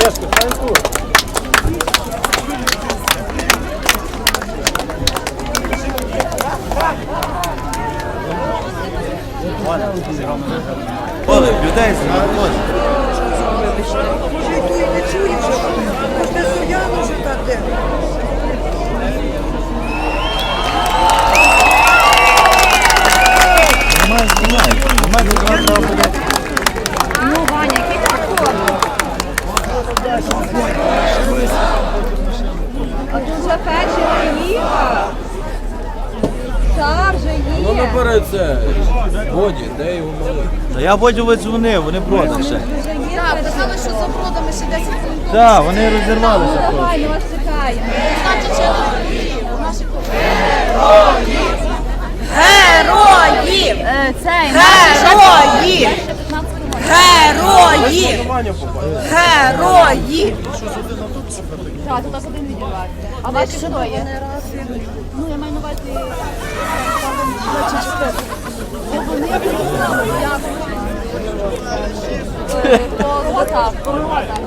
Олешко, стань тут. Олег, людей зробили. Чує, чує, що можна сур'яно вже так де. Ну є. наперед це. Годі, де його малий? Та я потім видзвонив, вони проти ще. Так, казали, що за продами ще 10 хвилин. Так, вони розірвалися просто. давай, ми вас чекаємо. Значить, ще наші Герої! Е, Цей, Герої! Герої! Герої! Так, тут один відірвався. А ваші хто є? Ну, я маю на увазі... 너무 좋다. 너무 좋다.